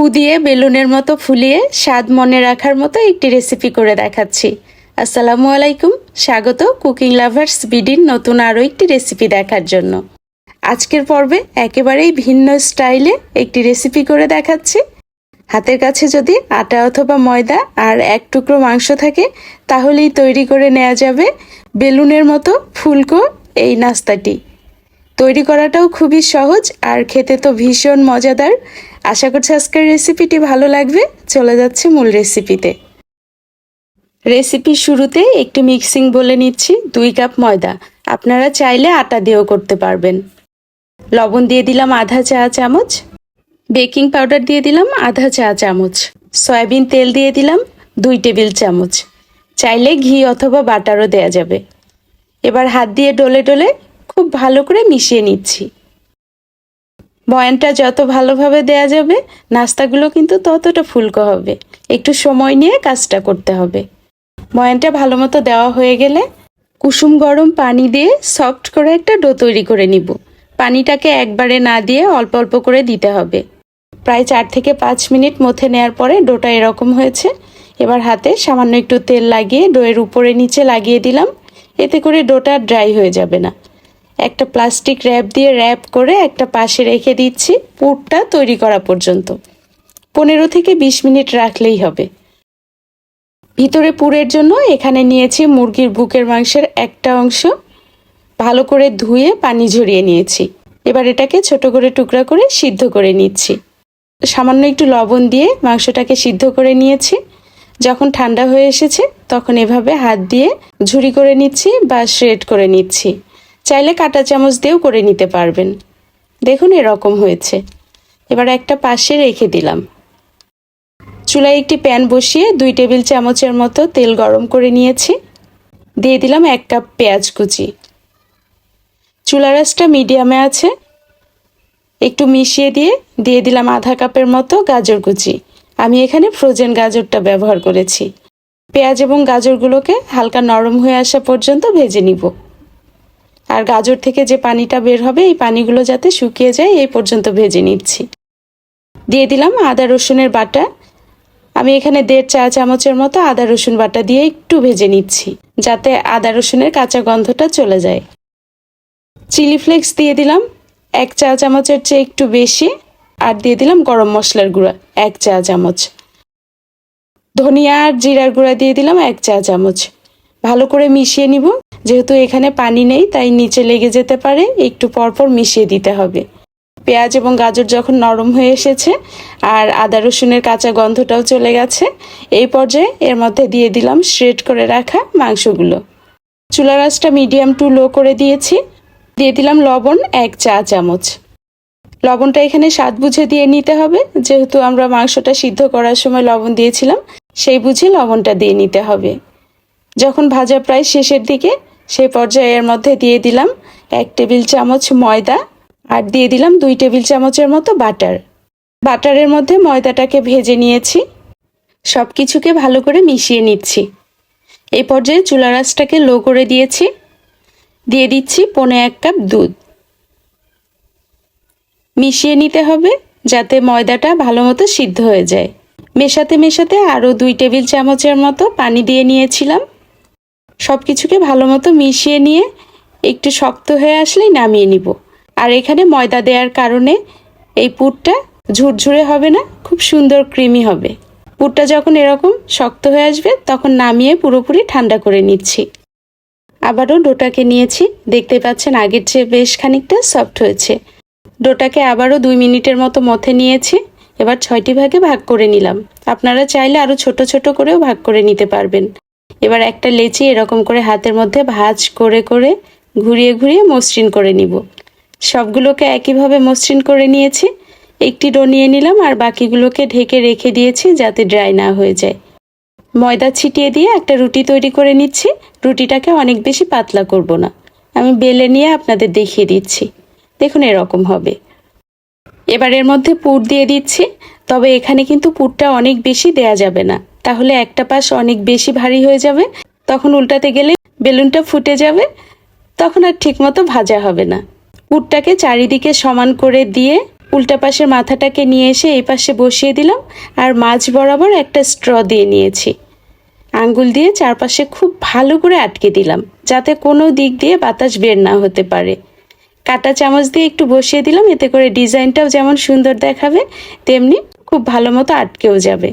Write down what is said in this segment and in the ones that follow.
ফু দিয়ে বেলুনের মতো ফুলিয়ে স্বাদ মনে রাখার মতো একটি রেসিপি করে দেখাচ্ছি। আসসালামু আলাইকুম, স্বাগত কুকিং লাভার্স বিডির নতুন আরও একটি রেসিপি দেখার জন্য। আজকের পর্বে একেবারেই ভিন্ন স্টাইলে একটি রেসিপি করে দেখাচ্ছি। হাতের কাছে যদি আটা অথবা ময়দা আর এক টুকরো মাংস থাকে, তাহলেই তৈরি করে নেওয়া যাবে বেলুনের মতো ফুলকো এই নাস্তাটি। তৈরি করাটাও খুবই সহজ আর খেতে তো ভীষণ মজাদার। আশা করছি আজকের রেসিপিটি ভালো লাগবে। চলে যাচ্ছে মূল রেসিপিতে রেসিপির শুরুতে একটি মিক্সিং বলে নিচ্ছি, দুই কাপ ময়দা। আপনারা চাইলে আটা দিয়েও করতে পারবেন। লবণ দিয়ে দিলাম আধা চা চামচ। বেকিং পাউডার দিয়ে দিলাম আধা চা চামচ। সয়াবিন তেল দিয়ে দিলাম দুই টেবিল চামচ। চাইলে ঘি অথবা বাটারও দেয়া যাবে। এবার হাত দিয়ে ডলে ডলে খুব ভালো করে মিশিয়ে নিচ্ছি। বয়ানটা যত ভালোভাবে দেয়া যাবে, নাস্তাগুলো কিন্তু ততটা ফুলকো হবে। একটু সময় নিয়ে কাজটা করতে হবে। বয়ানটা ভালো মতো দেওয়া হয়ে গেলে কুসুম গরম পানি দিয়ে সফট করে একটা ডো তৈরি করে নিব। পানিটাকে একবারে না দিয়ে অল্প অল্প করে দিতে হবে। প্রায় চার থেকে পাঁচ মিনিট মথে নেওয়ার পরে ডোটা এরকম হয়েছে। এবার হাতে সামান্য একটু তেল লাগিয়ে ডোয়ের উপরে নিচে লাগিয়ে দিলাম। এতে করে ডোটা ড্রাই হয়ে যাবে না। একটা প্লাস্টিক র্যাপ দিয়ে র্যাপ করে একটা পাশে রেখে দিচ্ছি পুরটা তৈরি করা পর্যন্ত। পনেরো থেকে বিশ মিনিট রাখলেই হবে। ভিতরে পুরের জন্য এখানে নিয়েছি মুরগির বুকের মাংসের একটা অংশ। ভালো করে ধুয়ে পানি ঝরিয়ে নিয়েছি। এবার এটাকে ছোট করে টুকরা করে সিদ্ধ করে নিচ্ছি। সামান্য একটু লবণ দিয়ে মাংসটাকে সিদ্ধ করে নিয়েছি। যখন ঠান্ডা হয়ে এসেছে, তখন এভাবে হাত দিয়ে ঝুরি করে নিচ্ছি বা শ্রেড করে নিচ্ছি। চাইলে কাঁটা চামচ দিয়েও করে নিতে পারবেন। দেখুন এরকম হয়েছে। এবার একটা পাশে রেখে দিলাম। চুলায় একটি প্যান বসিয়ে দুই টেবিল চামচের মতো তেল গরম করে নিয়েছি। দিয়ে দিলাম এক কাপ পেঁয়াজ কুচি। চুলা রাসটা মিডিয়ামে আছে। একটু মিশিয়ে দিয়ে দিয়ে দিলাম আধা কাপের মতো গাজর কুচি। আমি এখানে ফ্রোজেন গাজরটা ব্যবহার করেছি। পেঁয়াজ এবং গাজরগুলোকে হালকা নরম হয়ে আসা পর্যন্ত ভেজে নিব। আর গাজর থেকে যে পানিটা বের হবে, এই পানিগুলো যাতে শুকিয়ে যায়, এই পর্যন্ত ভেজে নিচ্ছি। দিয়ে দিলাম আদা, রসুনের বাটা। আমি এখানে দেড় চা চামচের মতো আদা, রসুন বাটা দিয়ে একটু ভেজে নিচ্ছি, যাতে আদা, রসুনের কাঁচা গন্ধটা চলে যায়। চিলি ফ্লেক্স দিয়ে দিলাম এক চা চামচের চেয়ে একটু বেশি, আর দিয়ে দিলাম গরম মশলার গুঁড়া, এক চা চামচ। ধনিয়া আর জিরার গুঁড়া দিয়ে দিলাম এক চা চামচ। ভালো করে মিশিয়ে নিব। যেহেতু এখানে পানি নেই, তাই নিচে লেগে যেতে পারে। একটু পরপর মিশিয়ে দিতে হবে। পেঁয়াজ এবং গাজর যখন নরম হয়ে এসেছে, আর আদা রসুনের কাঁচা গন্ধটাও চলে গেছে, এই পর্যায়ে এর মধ্যে দিয়ে দিলাম শ্রেড করে রাখা মাংসগুলো। চুলা রাসটা মিডিয়াম টু লো করে দিয়েছি। দিয়ে দিলাম লবণ এক চা চামচ। লবণটা এখানে স্বাদ বুঝে দিয়ে নিতে হবে। যেহেতু আমরা মাংসটা সিদ্ধ করার সময় লবণ দিয়েছিলাম, সেই বুঝে লবণটা দিয়ে নিতে হবে। যখন ভাজা প্রায় শেষের দিকে সেই পর্যায়ে এর মধ্যে দিয়ে দিলাম এক টেবিল চামচ ময়দা আর দিয়ে দিলাম দুই টেবিল চামচের মতো বাটার। বাটারের মধ্যে ময়দাটাকে ভেজে নিয়েছি। সব কিছুকে ভালো করে মিশিয়ে নিচ্ছি। এই পর্যায়ে চুলা রাসটাকে লো করে দিয়েছি। দিয়ে দিচ্ছি পনে এক কাপ দুধ। মিশিয়ে নিতে হবে যাতে ময়দাটা ভালো মতো সিদ্ধ হয়ে যায়। মেশাতে মেশাতে আরও দুই টেবিল চামচের মতো পানি দিয়ে নিয়েছিলাম। সব কিছুকে ভালো মতো মিশিয়ে নিয়ে একটু শক্ত হয়ে আসলেই নামিয়ে নিব। আর এখানে ময়দা দেওয়ার কারণে এই পুরটা ঝুরঝুরে হবে না, খুব সুন্দর ক্রিমি হবে। পুরটা যখন এরকম শক্ত হয়ে আসবে, তখন নামিয়ে পুরোপুরি ঠান্ডা করে নিচ্ছি। আবারও ডোটাকে নিয়েছি। দেখতে পাচ্ছেন আগের চেয়ে বেশ খানিকটা সফট হয়েছে। ডোটাকে আবারও দুই মিনিটের মতো মথে নিয়েছি। এবার ছয়টি ভাগে ভাগ করে নিলাম। আপনারা চাইলে আরও ছোট ছোট করেও ভাগ করে নিতে পারবেন। এবার একটা লেচি এরকম করে হাতের মধ্যে ভাজ করে করে ঘুরিয়ে ঘুরিয়ে মসৃণ করে নিব। সবগুলোকে একইভাবে মসৃণ করে নিয়েছি। একটি ডো নিয়ে নিলাম আর বাকিগুলোকে ঢেকে রেখে দিয়েছি যাতে ড্রাই না হয়ে যায়। ময়দা ছিটিয়ে দিয়ে একটা রুটি তৈরি করে নিচ্ছি। রুটিটাকে অনেক বেশি পাতলা করব না। আমি বেলে নিয়ে আপনাদের দেখিয়ে দিচ্ছি। দেখুন এরকম হবে। এবার এর মধ্যে পুর দিয়ে দিচ্ছি। তবে এখানে কিন্তু পুরটা অনেক বেশি দেয়া যাবে না। তাহলে একটা পাশ অনেক বেশি ভারী হয়ে যাবে, তখন উল্টাতে গেলে বেলুনটা ফুটে যাবে, তখন আর ঠিকমতো ভাজা হবে না। পুরটাকে চারিদিকে সমান করে দিয়ে উল্টা পাশের মাথাটাকে নিয়ে এসে এই পাশে বসিয়ে দিলাম, আর মাছ বরাবর একটা স্ট্র দিয়ে নিয়েছি। আঙ্গুল দিয়ে চারপাশে খুব ভালো করে আটকে দিলাম, যাতে কোনো দিক দিয়ে বাতাস বের না হতে পারে। কাটা চামচ দিয়ে একটু বসিয়ে দিলাম, এতে করে ডিজাইনটাও যেমন সুন্দর দেখাবে, তেমনি খুব ভালো মতো আটকেও যাবে।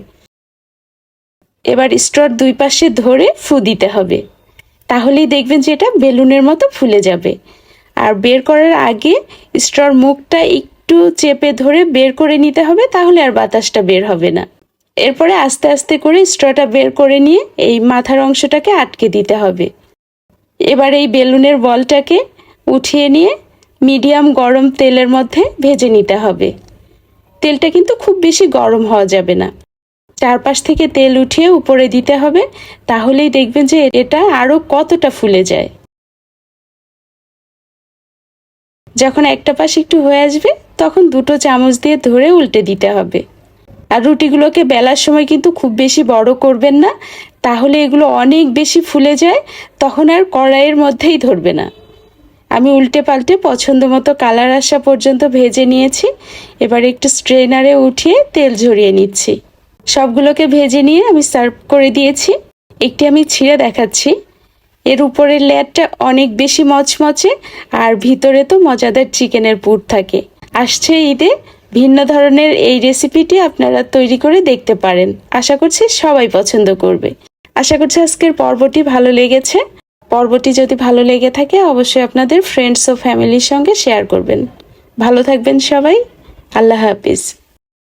এবার স্ট্রর দুই পাশে ধরে ফু দিতে হবে। তাহলেই দেখবেন যে এটা বেলুনের মতো ফুলে যাবে। আর বের করার আগে স্ট্রর মুখটা একটু চেপে ধরে বের করে নিতে হবে, তাহলে আর বাতাসটা বের হবে না। এরপরে আস্তে আস্তে করে স্ট্রটা বের করে নিয়ে এই মাথার অংশটাকে আটকে দিতে হবে। এবার এই বেলুনের বলটাকে উঠিয়ে নিয়ে মিডিয়াম গরম তেলের মধ্যে ভেজে নিতে হবে। তেলটা কিন্তু খুব বেশি গরম হওয়া যাবে না। চারপাশ থেকে তেল উঠিয়ে উপরে দিতে হবে, তাহলেই দেখবেন যে এটা আরও কতটা ফুলে যায়। যখন একটা পাশ একটু হয়ে আসবে, তখন দুটো চামচ দিয়ে ধরে উল্টে দিতে হবে। আর রুটিগুলোকে বেলার সময় কিন্তু খুব বেশি বড় করবেন না, তাহলে এগুলো অনেক বেশি ফুলে যায়, তখন আর কড়াইয়ের মধ্যেই ধরবে না। আমি উল্টে পাল্টে পছন্দ মতো কালার আসা পর্যন্ত ভেজে নিয়েছি, এবার একটু স্ট্রেনারে উঠিয়ে তেল ঝরিয়ে নিচ্ছি। সবগুলোকে ভেজে নিয়ে আমি সার্ভ করে দিয়েছি। একটি আমি ছিঁড়ে দেখাচ্ছি। এর উপরের লেয়ারটা অনেক বেশি মচমচে আর ভিতরে তো মজাদার চিকেনের পুর থাকে। আসছে ঈদে ভিন্ন ধরনের এই রেসিপিটি আপনারা তৈরি করে দেখতে পারেন। আশা করছি সবাই পছন্দ করবে। আশা করছি আজকের পর্বটি ভালো লেগেছে। পর্বটি যদি ভালো লেগে থাকে অবশ্যই আপনাদের ফ্রেন্ডস ও ফ্যামিলির সঙ্গে শেয়ার করবেন। ভালো থাকবেন সবাই। আল্লাহ হাফিজ।